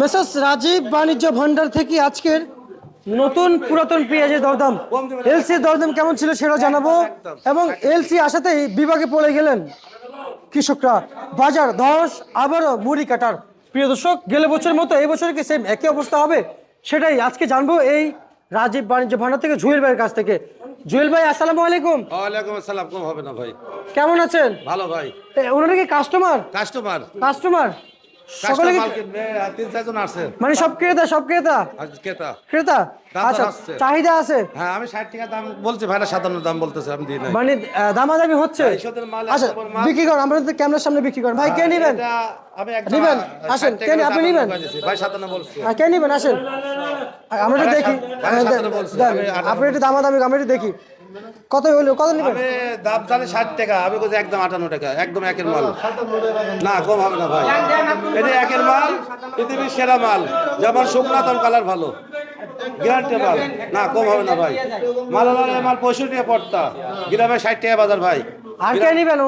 Messrs Rajib বাণিজ্য ভান্ডার থেকে আজকের নতুন পুরাতন পেঁয়াজের দরদাম। এলসি দরদাম কেমন ছিল সেটা জানাব। এবং এলসি আসাতেই বিভাগে পড়ে গেলেন কৃষকরা। বাজার ধস আবারও মুড়ি কাটার। প্রিয় দর্শক গেলে বছরের মতো এই বছর কি সেম একই অবস্থা হবে? সেটাই আজকে জানব এই রাজীব বাণিজ্য ভান্ডার থেকে জুয়েল ভাইয়ের কাছ থেকে। জুয়েল ভাই আসসালামু আলাইকুম। ওয়ালাইকুম আসসালাম কম হবে না ভাই। কেমন আছেন? ভালো ভাই। এ, ওনারা কি কাস্টমার কাস্টমার কাস্টমার সকলে তিন চারজন মানে সব ক্রেতা সব ক্রেতা? ক্রেতা। আচ্ছা চাহিদা আছে? হ্যাঁ আমি ষাট টাকা দাম বলছি ভাইরা সাতান্ন দাম বলতেছে আমি দিই মানে দামাদামি হচ্ছে? আচ্ছা নম্বর মাল। বিক্রি করেন আমরা তো ক্যামেরার সামনে বিক্রি করেন ভাই কে নিবেন? এটা আমি একদম নিবেন? আসেন, কে আপনি নিবেন? ভাই বলছি। কে নিবেন? আসেন। আমরা দেখি। হ্যাঁ, আপনি একটু দামাদামি আমরা একটু দেখি। কত হইল? কত নিবেন? দাম জানি ষাট টাকা আমি একদম আটান্ন টাকা একদম একের মাল। না কম হবে না ভাই। এটা একের মাল পৃথিবীর সেরা মাল। যেমন শুকনা তখন কালার ভালো। গ্যারান্টি মাল। না কম হবে না ভাই। মাল মাল পঁয়ষট্টি টাকা পড়তা। গ্রামে ষাট টাকা বাজার ভাই। আর কে নিবেন?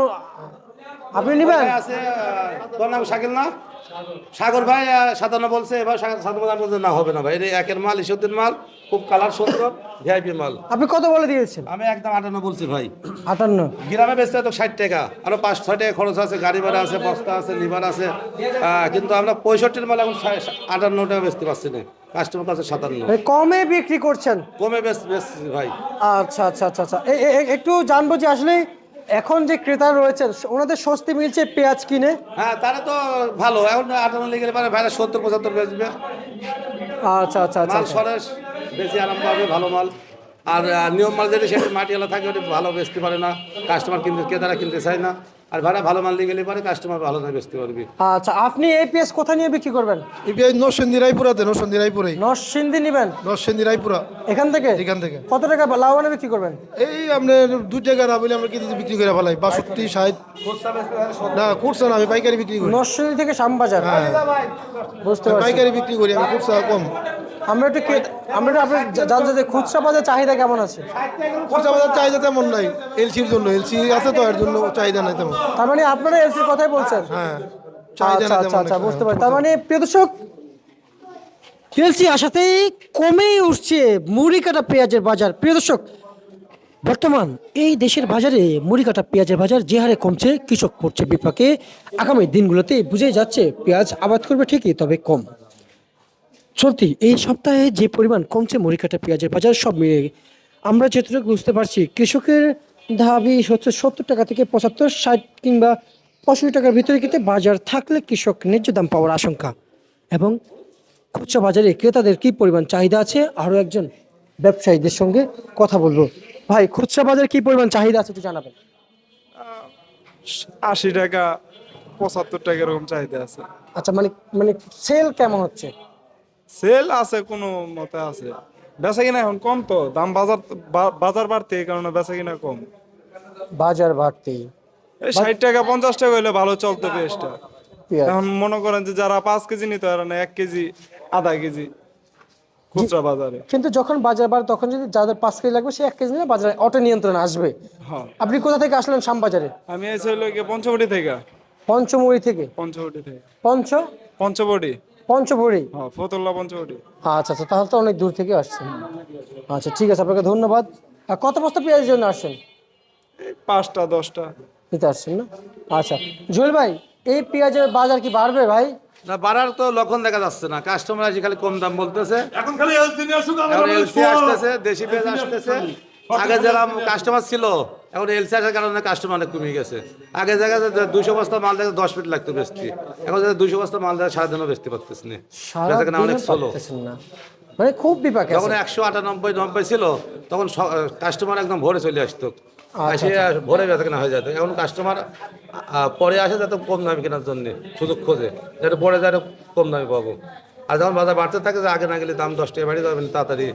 আপনি নিবেন? আছে তোর নাম শাকিল না? সাগর। ভাই সাতান্ন বলছে এবার সাগর বলছে না হবে না ভাই। এটা একের মাল ইসুদ্দিন মাল খুব কালার সুন্দর ভিআইপি মাল। আপনি কত বলে দিয়েছেন? আমি একদম আটান্ন বলছি ভাই। আটান্ন। গ্রামে বেচতে তো ষাট টাকা আরও পাঁচ ছয় টাকা খরচ আছে গাড়ি ভাড়া আছে বস্তা আছে লিভার আছে। কিন্তু আমরা পঁয়ষট্টির মাল এখন আটান্ন টাকা বেচতে পারছি না। কাস্টমার কাছে সাতান্ন। কমে বিক্রি করছেন? কমে বেচ বেচছি ভাই। আচ্ছা আচ্ছা আচ্ছা আচ্ছা। একটু জানব যে আসলে এখন যে ক্রেতা রয়েছেন ওনাদের স্বস্তি মিলছে পেঁয়াজ কিনে? হ্যাঁ তারা তো ভালো। এখন আটান্ন লেগে পারে ভাইরা সত্তর পঁচাত্তর বেচবে। আচ্ছা আচ্ছা আচ্ছা মাল বেশি আরাম পাবে ভালো মাল। আর নিয়ম মাল যেটা সেটা মাটিওয়ালা থাকে ওটা ভালো বেচতে পারে না কাস্টমার কিনতে ক্রেতারা কিনতে চায় না। আর ভাড়া ভালো মাল নিয়ে গেলে পারে কাস্টমার ভালো না বেচতে পারবি। আচ্ছা আপনি এই পেঁয়াজ কোথায় নিয়ে বিক্রি করবেন? ইপিআই নরসিংদী রায়পুরাতে নরসিংদী রায়পুরে নরসিংদী নিবেন? নরসিংদী রায়পুরা। এখান থেকে? এখান থেকে। কত টাকা লাভবানে বিক্রি করবেন? এই আপনার দু টাকা না বলে আমরা কেজিতে বিক্রি করে ফেলাই। বাষট্টি ষাট। না কুটসা না আমি পাইকারি বিক্রি করি। নরসিংদী থেকে শ্যামবাজার। বুঝতে পারছি। পাইকারি বিক্রি করি আমি কুটসা কম। আমরা একটু আমরা একটু আপনার জানতে চাই খুচরা বাজার চাহিদা কেমন আছে? কুটসা বাজার চাহিদা তেমন নাই এলসির জন্য এলসি আছে তো এর জন্য চাহিদা নাই তেমন। তার মানে আপনারা এলসির কথাই বলছেন? হ্যাঁ আচ্ছা আচ্ছা আচ্ছা বুঝতে পারি তার মানে প্রিয় দর্শক এলসি আসাতেই কমেই উঠছে মুড়ি কাটা পেঁয়াজের বাজার। প্রিয় দর্শক বর্তমান এই দেশের বাজারে মুড়ি কাটা পেঁয়াজের বাজার যে হারে কমছে কৃষক পড়ছে বিপাকে। আগামী দিনগুলোতে বুঝে যাচ্ছে পেঁয়াজ আবাদ করবে ঠিকই তবে কম। চলতি এই সপ্তাহে যে পরিমাণ কমছে মুড়ি কাটা পেঁয়াজের বাজার সব মিলে আমরা যেটুকু বুঝতে পারছি কৃষকের দাবি হচ্ছে সত্তর টাকা থেকে পঁচাত্তর ষাট কিংবা পঁয়ষট্টি টাকার ভিতরে কিন্তু বাজার থাকলে কৃষক ন্যায্য দাম পাওয়ার আশঙ্কা। এবং খুচরা বাজারে ক্রেতাদের কি পরিমাণ চাহিদা আছে? আরও একজন ব্যবসায়ীদের সঙ্গে কথা বলব। ভাই খুচরা বাজারে কি পরিমাণ চাহিদা আছে একটু জানাবেন। আশি টাকা পঁচাত্তর টাকা এরকম চাহিদা আছে। আচ্ছা মানে মানে সেল কেমন হচ্ছে? সেল আছে কোনো মতে আছে। বেচা কিনা এখন কম তো দাম বাজার বাজার বাড়তে এই কারণে বেচা কিনা কম। বাজার বাড়তেই। এই ষাট টাকা পঞ্চাশ টাকা হইলে ভালো চলতো পেঁয়াজটা। এখন মনে করেন যে যারা পাঁচ কেজি নিতে পারে না এক কেজি আধা কেজি খুচরা বাজারে। কিন্তু যখন বাজার বাড়ে তখন যদি যাদের পাঁচ কেজি লাগবে সে এক কেজি নিলে বাজারে অটো নিয়ন্ত্রণ আসবে। হ্যাঁ। আপনি কোথা থেকে আসলেন শ্যামবাজারে? আমি এসে হইল পঞ্চবটি থেকে। পঞ্চমুড়ি থেকে। পঞ্চবটি থেকে। পঞ্চ? পঞ্চবটি পঞ্চবুড়ি হ্যাঁ ফতুল্লা পঞ্চবটি আচ্ছা আচ্ছা তাহলে তো অনেক দূর থেকে আসছেন আচ্ছা ঠিক আছে আপনাকে ধন্যবাদ। আর কত বস্তা পেঁয়াজের জন্য আসছেন? পাঁচটা দশটা। নিতে আসছেন না? আচ্ছা জুয়েল ভাই এই পেঁয়াজের বাজার কি বাড়বে ভাই? না বাড়ার তো লক্ষণ দেখা যাচ্ছে না। কাস্টমার আসে খালি কম দাম বলতেছে। এখন খালি এলসি আসুক এখন এলসি আসতেছে দেশি পেঁয়াজ আসতেছে। আগে যারা কাস্টমার ছিল এখন এলসি আসার কারণে কাস্টমার অনেক কমে গেছে। আগে জায়গায় দুশো বস্তা মাল দেখে দশ মিনিট লাগতো বেচতে এখন দুশো বস্তা মাল দেখে সারাদিনও বেচতে পারতেছি না। সারা অনেক দিনও স্লো মানে খুব বিপাকে যখন একশো আটানব্বই নব্বই ছিল তখন কাস্টমার একদম ভোরে চলে আসতো। আচ্ছা, এসে ভোরে বেচা কেনা হয়ে যেত। এখন কাস্টমার পরে আসে যাতে কম দামে কেনার জন্য সুযোগ খোঁজে। যাতে পরে যাতে কম দামে পাবো। আর যখন বাজার বাড়তে থাকে যে আগে না গেলে দাম দশ টাকা বাড়ি যাবেন তাড়াতাড়ি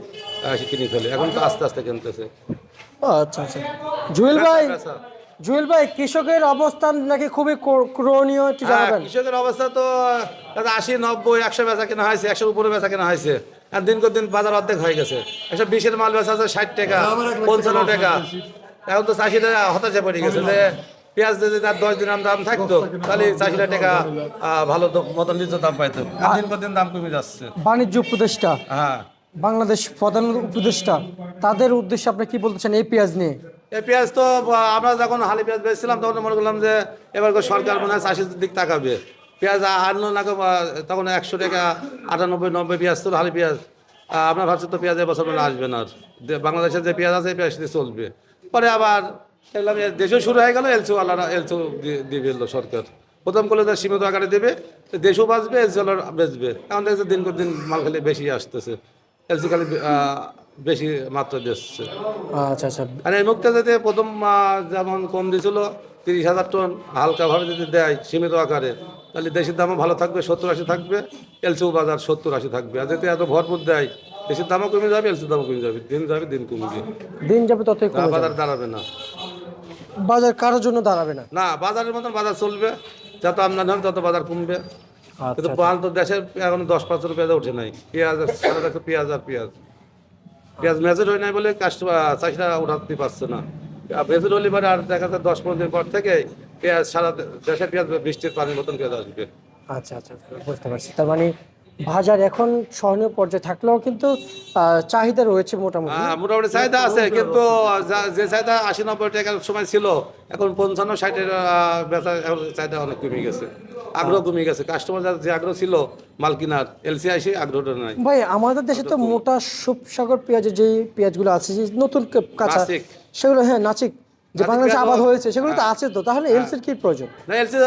কিনে ফেলে। এখন তো আস্তে আস্তে কিনতেছে। আচ্ছা আচ্ছা। জুয়েল ভাই জুয়েল ভাই কৃষকের অবস্থান নাকি খুবই কর- করণীয় একটু হ্যাঁ, জানাবেন। কৃষকের অবস্থা তো আশি নব্বই একশো বেচা কেনা হয়েছে একশোর উপরে বেচা কেনা হয়েছে। আর দিন দিন বাজার অর্ধেক হয়ে গেছে। একশো বিশের মাল বেচা আছে ষাট টাকা পঞ্চান্ন টাকা। এখন তো চাষিরা হতাশে পড়ে গেছে যে পেঁয়াজ যদি তার দশ দিন দাম থাকতো তাহলে চাষিরা টাকা ভালো মতন নিজ দাম পাইতো। দিন পর দিন দাম কমে যাচ্ছে। বাণিজ্য উপদেষ্টা হ্যাঁ। বাংলাদেশ প্রধান উপদেষ্টা তাদের উদ্দেশ্যে আপনি কি বলতে চান এই পেঁয়াজ নিয়ে? এই পেঁয়াজ তো আমরা যখন হালি পেঁয়াজ বেচছিলাম তখন মনে করলাম যে এবার সরকার মনে হয় চাষির দিক তাকাবে। পেঁয়াজ আনলো না তখন একশো টাকা আটানব্বই নব্বই পেঁয়াজ তো হালি পেঁয়াজ। আমরা ভাবছি তো পেঁয়াজ এবছর মনে আসবে না আর। বাংলাদেশের যে পেঁয়াজ আছে পেঁয়াজ দিয়ে চলবে। পরে আবার দেখলাম যে দেশেও শুরু হয়ে গেল এলসিও আলাদা এলসিও দিয়ে দিল সরকার। প্রথম করলে তো সীমিত আকারে দেবে দেশও বাঁচবে এলসিও বেচবে। এখন দেখছে দিন করে দিন মাল খালি বেশি আসতেছে এলসি খালি বেশি মাত্রা দিচ্ছে। আচ্ছা আচ্ছা। আর এই মুক্তি যদি প্রথম যেমন কম দিয়েছিল তিরিশ হাজার টন হালকাভাবে যদি দেয় সীমিত আকারে তাহলে দেশের দামও ভালো থাকবে সত্তর আশি থাকবে এলসিও বাজার সত্তর আশি থাকবে। আর যদি এত ভরপুর দেয় দেশের দামও কমে যাবে এলসির দামও কমে যাবে দিন যাবে দিন দিন যাবে ততই যাবে। বাজার দাঁড়াবে না। বাজার কারোর জন্য দাঁড়াবে না। না বাজারের মতন বাজার চলবে। যত আমদানি হবে তত বাজার কমবে। আচ্ছা কিন্তু মাল তো দেশের এখন দশ পাঁচ পেঁয়াজ ওঠে নাই। পেঁয়াজ সারা দেখো পেঁয়াজ আর পেঁয়াজ। পেঁয়াজ মেজর হয় নাই বলে কাস্টমার চাষিরা উঠাতে পারছে না। মেজর হলে পরে আর দেখা যায় দশ পনেরো দিন পর থেকে পেঁয়াজ সারা দেশের পেঁয়াজ বৃষ্টির পানির মতন পেঁয়াজ আসবে। আচ্ছা আচ্ছা বুঝতে পারছি। তার মানে বাজার এখন সহনীয় পর্যায়ে থাকলেও কিন্তু চাহিদা রয়েছে মোটামুটি। হ্যাঁ, মোটামুটি চাহিদা আছে কিন্তু যে চাহিদা আশি নব্বই টাকার সময় ছিল এখন পঞ্চান্ন ষাটের বেচা চাহিদা অনেক কমে গেছে। আগ্রহ কমে গেছে। কাস্টমার যে আগ্রহ ছিল মাল কেনার এলসি আইসি আগ্রহটা নাই। ভাই আমাদের দেশে তো মোটা সুপসাগর পেঁয়াজের যে পেঁয়াজগুলো আছে যে নতুন কাঁচা সেগুলো হ্যাঁ নাচিক যে বাংলাদেশে আবাদ হয়েছে সেগুলো তো আছে তো। তাহলে এলসির কি প্রয়োজন? না এলসি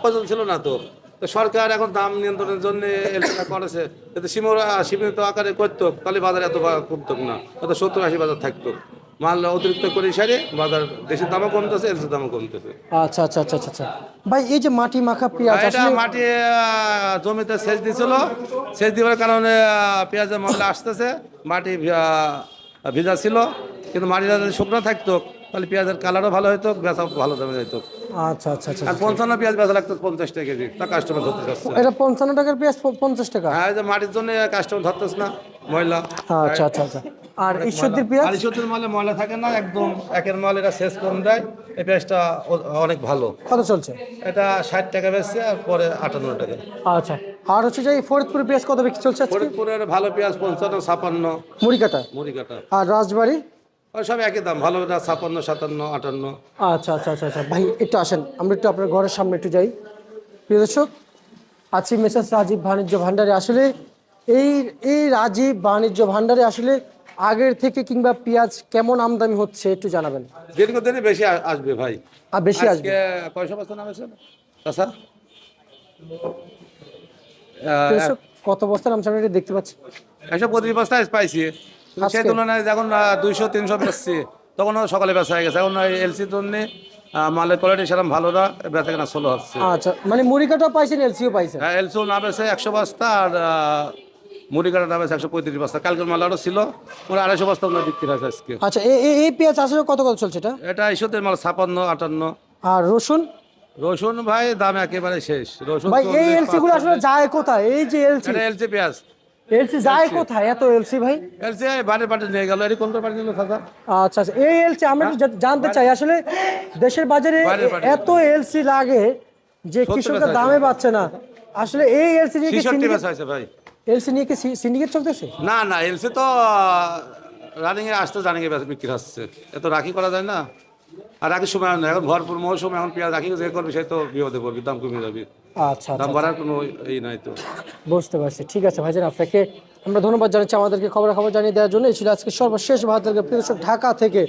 প্রয়োজন ছিল না তো। তো সরকার এখন দাম নিয়ন্ত্রণের জন্য এলসিটা করেছে। যদি সীমিত সীমিত আকারে করতো তাহলে বাজার এত কমতো না। হয়তো সত্তর আশি বাজার থাকতো। মাল অতিরিক্ত করে সারে বাজার দেশের দামও কমতেছে এলসির দামও কমতেছে। আচ্ছা আচ্ছা আচ্ছা আচ্ছা আচ্ছা। ভাই এই যে মাটি মাখা পেঁয়াজ এটা মাটি আহ, জমিতে সেচ দিছিল। সেচ দেওয়ার কারণে পেঁয়াজের মশলা আসতেছে। মাটি ভিজা ছিল। কিন্তু মাটিটা যদি শুকনো থাকতো। তাহলে পেঁয়াজের কালারও ভালো হতো বেচা ভালো দামে যেত আচ্ছা আচ্ছা আচ্ছা আর পঞ্চান্ন পেঁয়াজ বেচা লাগতো পঞ্চাশ টাকা কেজি তা কাস্টমার ধরতে যাচ্ছে এটা পঞ্চান্ন টাকার পেঁয়াজ পঞ্চাশ টাকা? হ্যাঁ যে মাটির জন্য কাস্টমার ধরতেছ না ময়লা। আচ্ছা আচ্ছা আচ্ছা। আর ঈশ্বরদীর পেঁয়াজ? সত্তর মালে ময়লা থাকে না একদম একের মাল এটা শেষ কম দেয় এই পেঁয়াজটা অনেক ভালো। কত চলছে? এটা ষাট টাকা বেচছে আর পরে আটান্ন টাকা। আচ্ছা। আর হচ্ছে যে ফরিদপুরের পেঁয়াজ কত বিক্রি চলছে ফরিদপুরের ভালো পেঁয়াজ পঞ্চান্ন ছাপান্ন। মুড়ি কাটা মুড়ি কাটা আর রাজবাড়ি? ওই সব একই দাম ভালো এটা ছাপান্ন সাতান্ন আটান্ন। আচ্ছা আচ্ছা আচ্ছা আচ্ছা। ভাই একটু আসেন আমরা একটু আপনার ঘরের সামনে একটু যাই। প্রিয় দর্শক আছি রাজীব বাণিজ্য ভান্ডারে আসলে এই এই রাজীব বাণিজ্য ভান্ডারে আসলে আগের থেকে কিংবা পেঁয়াজ কেমন আমদানি হচ্ছে একটু জানাবেন। বেশি আসবে ভাই। আর বেশি আসবে? কয়শো নামেছে আচ্ছা কত বস্তা নাম সামনে দেখতে পাচ্ছি। একশো পঁচিশ বস্তা পাইছি। সেই তুলনায় যখন দুইশো তিনশো বেচছি। তখন সকালে বেচা হয়ে গেছে। এখন এলসির জন্য মালের কোয়ালিটি সেরকম ভালো না বেচা কেনা ষোলো হচ্ছে? আচ্ছা মানে মুড়ি কাটাও পাইছেন এলসিও পাইছেন? এলসিও না বেছে একশো বস্তা আর মুড়ি কাটা একশো পঁয়ত্রিশ বস্তা। কালকের মাল আরও ছিল ওরা আড়াইশো বস্তা ওনার বিক্রি হয়েছে আজকে। আচ্ছা এই পেঁয়াজ আসলে কত কত চলছে এটা? এটা ইস্যুতে মাল ছাপান্ন আটান্ন। আর রসুন? রসুন ভাই দাম একেবারে শেষ। রসুন ভাই এই এলসি গুলো আসলে যায় কোথায়? এই যে এলসি। এলসি পেঁয়াজ। এলসি যায় কোথায়? এত এলসি ভাই? এলসি বাড়ি বাড়ি নিয়ে গেল। এর নিল দাদা আচ্ছা আচ্ছা। এই এলসি আমরা জানতে চাই। আসলে দেশের বাজারে এ-। এত এলসি লাগে যে কৃষকরা দামে পাচ্ছে না। আসলে এই এলসি নিয়ে কি সিন্ডিকেট হয়েছে ভাই। এলসি নিয়ে কি সিন্ডিকেট চলতেছে? না না এলসি তো রানিং এ আসতে জানি বিক্রি হচ্ছে। এত রাখি করা যায় না। আর রাখির সময় না এখন ভরপুর মৌসুম এখন পেঁয়াজ রাখি যে করবি সে তো বিপদে পড়বি দাম কমে যাবে। আচ্ছা দাম আচ্ছা। বাড়ার কোনো এই নাই তো। বুঝতে পারছি। ঠিক আছে ভাইজান আপনাকে আমরা ধন্যবাদ জানাচ্ছি আমাদেরকে খবরাখবর জানিয়ে দেওয়ার জন্য। এই ছিল আজকে সর্বশেষ ভারতের প্রিয় ঢাকা থেকে।